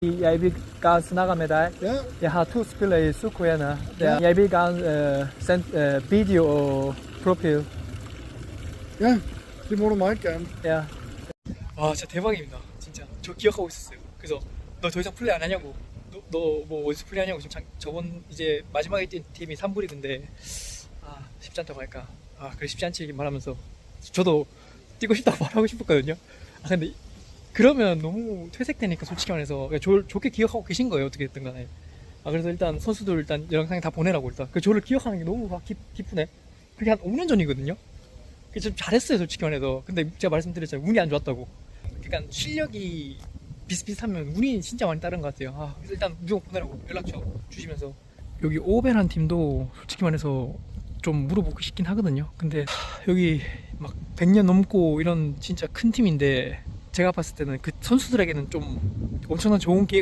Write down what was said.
Jij bent gaan snakken met hij. Ja, Je gaat toe spelen zoeken. Ja. Jij bent gaan uh, send uh, video ja, det må du meget gerne. 야. 와 진짜 대박입니다. 진짜 저 기억하고 있었어요. 그래서 너 더 이상 플레이 안 하냐고. 너뭐 어디서 플레이 하냐고 지금 장- 저번 이제 마지막에 뛴 팀이 3부리그인데 아 쉽지 않다고 할까. 아 그래 쉽지 않지 말하면서 저도 뛰고 싶다고 말하고 싶었거든요. 아 근데 그러면 너무 퇴색되니까 솔직히 말해서 그냥 저, 좋게 기억하고 계신 거예요 어떻게 됐든 간에. 아 그래서 일단 선수들 일단 영상에 다 보내라고 일단. 그 저를 기억하는 게 너무 막 기, 기쁘네. 그게 한 5년 전이거든요. 그게 좀 잘했어요 솔직히 말해서. 근데 제가 말씀드렸잖아요. 운이 안 좋았다고. 그러니까 실력이 비슷비슷하면 운이 진짜 많이 따른 것 같아요. 아, 그래서 일단 무조건 보내라고 연락처 주시면서. 여기 오베란 팀도 솔직히 말해서 좀 물어보고 싶긴 하거든요. 근데 하, 여기 막 100년 넘고 이런 진짜 큰 팀인데 제가 봤을 때는 그 선수들에게는 좀 엄청난 좋은 기회가